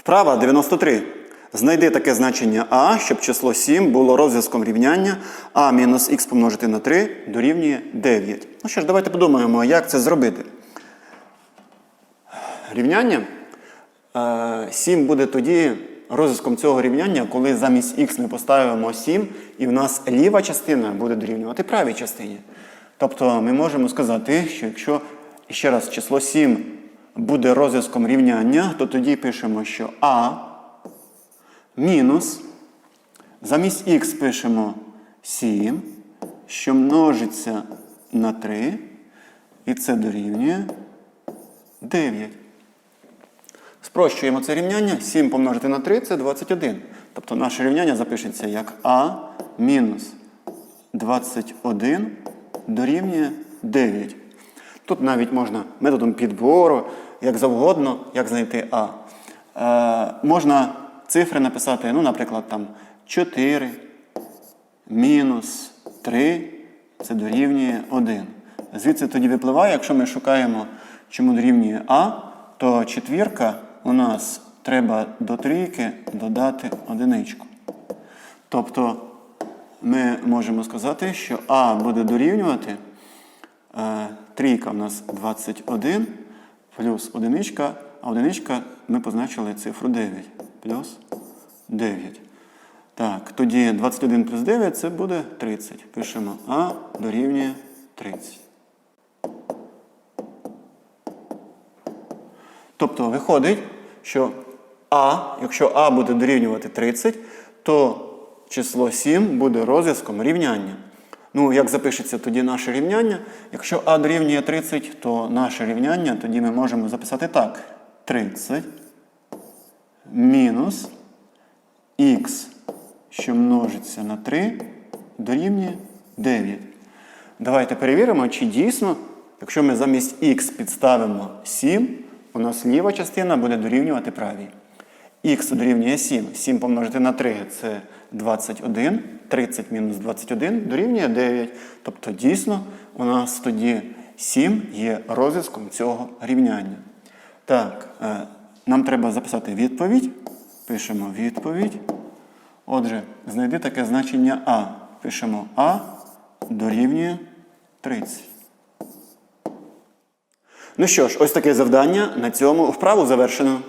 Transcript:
Вправа 93. Знайди таке значення а, щоб число 7 було розв'язком рівняння а мінус х помножити на 3 дорівнює 9. Ну що ж, давайте подумаємо, як це зробити. Рівняння е, 7 буде тоді розв'язком цього рівняння, коли замість х ми поставимо 7, і в нас ліва частина буде дорівнювати правій частині. Тобто ми можемо сказати, що якщо ще раз число 7 буде розв'язком рівняння, то тоді пишемо, що а мінус замість х пишемо 7, що множиться на 3, і це дорівнює 9. Спрощуємо це рівняння. 7 помножити на 3 це 21. Тобто наше рівняння запишеться як А мінус 21 дорівнює 9. Тут навіть можна методом підбору, як завгодно, як знайти А. Е, можна цифри написати, ну, наприклад, там 4 мінус 3 це дорівнює 1. Звідси тоді випливає, якщо ми шукаємо, чому дорівнює А, то четвірка у нас треба до трійки додати одиничку. Тобто ми можемо сказати, що А буде дорівнювати трійка у нас 21 плюс одиничка, а одиничка ми позначили цифру 9 плюс 9. Так, тоді 21 плюс 9 це буде 30. Пишемо А дорівнює 30. Тобто виходить, що А, якщо А буде дорівнювати 30, то число 7 буде розв'язком рівняння. Ну, як запишеться тоді наше рівняння? Якщо А дорівнює 30, то наше рівняння тоді ми можемо записати так. 30 мінус х, що множиться на 3, дорівнює 9. Давайте перевіримо, чи дійсно, якщо ми замість х підставимо 7, у нас ліва частина буде дорівнювати правій. Х дорівнює 7. 7 помножити на 3 це 21. 30 мінус 21 дорівнює 9. Тобто, дійсно, у нас тоді 7 є розв'язком цього рівняння. Так, е, нам треба записати відповідь. Пишемо відповідь. Отже, знайди таке значення А. Пишемо А дорівнює 30. Ну що ж, ось таке завдання. На цьому вправу завершено.